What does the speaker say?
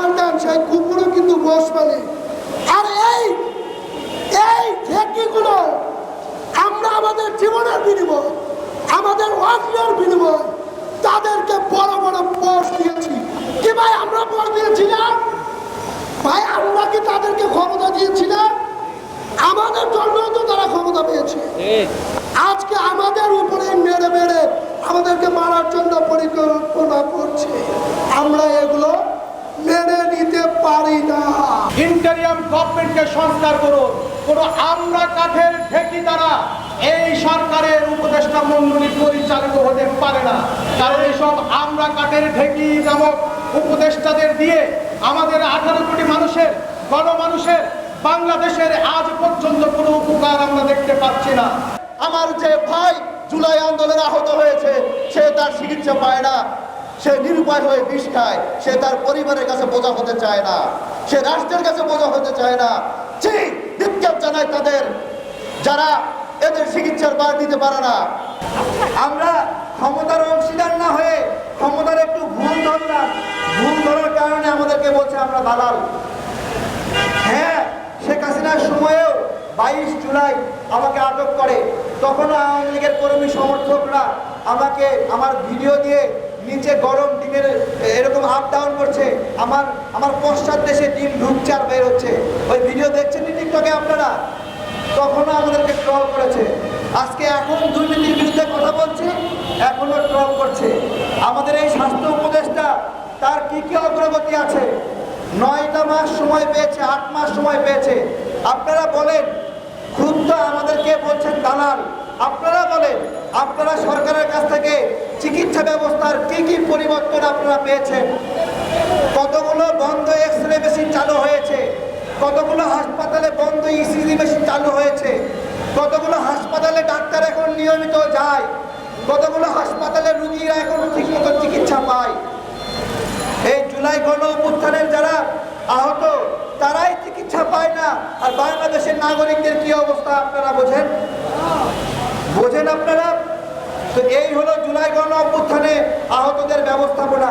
পাল্টান সেই কুকুরও কিন্তু বস মালিক আর এই এই ঠেকিগুলো আমরা আমাদের জীবনের বিনিময়, আমাদের অগ্নের বিনিময় তাদেরকে বড় বড় পোস্ট দিয়েছি। কি ভাই, আমরা পোস্ট দিয়েছিলাম? ভাই, আমরা কি তাদেরকে ক্ষমতা দিয়েছিলাম? আমাদের জন্য তো তারা ক্ষমতা পেয়েছে। আজকে আমাদের উপরে মেরে মেরে আমাদেরকে মারার জন্য পরিকল্পনা করছে। আমরা এগুলো মেনে নিতে পারি না। ইন্টারিয়াম গভর্নমেন্টকে সংস্কার করুন। কোনো আমরা কাঠের ঢেকি দ্বারা এই সরকারের উপদেষ্টা মন্ডলী পরিচালিত হতে পারে না। কারণ এসব আমরা কাঠের ঢেকি নামক উপদেষ্টাদের দিয়ে আমাদের আঠারো কোটি মানুষের গণমানুষের বাংলাদেশের আজ পর্যন্ত কোনো উপকার আমরা দেখতে পাচ্ছি না। আমার যে ভাই জুলাই আন্দোলনে আহত হয়েছে সে তার চিকিৎসা পায় না। সে নিরুপায় হয়ে বিষ খায়, সে তার পরিবারের কাছে বোঝা হতে চায় না, সে রাষ্ট্রের কাছে বোঝা হতে চায় না। জি বিজ্ঞাপ জানায় তাদের, যারা এদের চিকিৎসার বার দিতে পারে না। আমরা ক্ষমতার অংশীদার না হয়ে ক্ষমতার একটু ভুল ধরলাম। ভুল ধরার কারণে আমাদেরকে বলছে আমরা দালাল। হ্যাঁ শেখ হাসিনার সময়েও বাইশ জুলাই আমাকে আটক করে। তখনও আওয়ামী লীগের কর্মী সমর্থকরা আমাকে আমার ভিডিও দিয়ে নিচে গরম ডিমের এরকম আপ ডাউন করছে, আমার আমার পশ্চাৎ দেশে ডিম ঢুকছে আর বের হচ্ছে। ওই ভিডিও দেখছেন নি টিকটকে আপনারা? তখনও আমাদেরকে ট্রল করেছে। আজকে এখন দুর্নীতির বিরুদ্ধে কথা বলছে, এখনও ট্রল করছে। আমাদের এই স্বাস্থ্য উপদেষ্টা, তার কি কি অগ্রগতি আছে? নয়টা মাস সময় পেয়েছে, আট মাস সময় পেয়েছে। আপনারা বলেন, ক্ষুব্ধ আমাদেরকে বলছেন দালাল। আপনারা বলেন আপনারা সরকারের কাছ থেকে চিকিৎসা ব্যবস্থার কি কি পরিবর্তন আপনারা পেয়েছেন? কতগুলো বন্ধ এক্স রে মেশিন চালু হয়েছে? কতগুলো হাসপাতালে বন্ধ ইসিজি মেশিন চালু হয়েছে? কতগুলো হাসপাতালে ডাক্তার এখন নিয়মিত যায়? কতগুলো হাসপাতালে রুগীরা এখন ঠিকমতো চিকিৎসা পায়? এই জুলাই গণ অভ্যুত্থানের যারা আহত, তারাই চিকিৎসা পায় না। আর বাংলাদেশের নাগরিকদের কি অবস্থা আপনারা বোঝেন? বোঝেন আপনারা? তো এই হলো জুলাই গণ অভ্যুত্থানে আহতদের ব্যবস্থাপনা।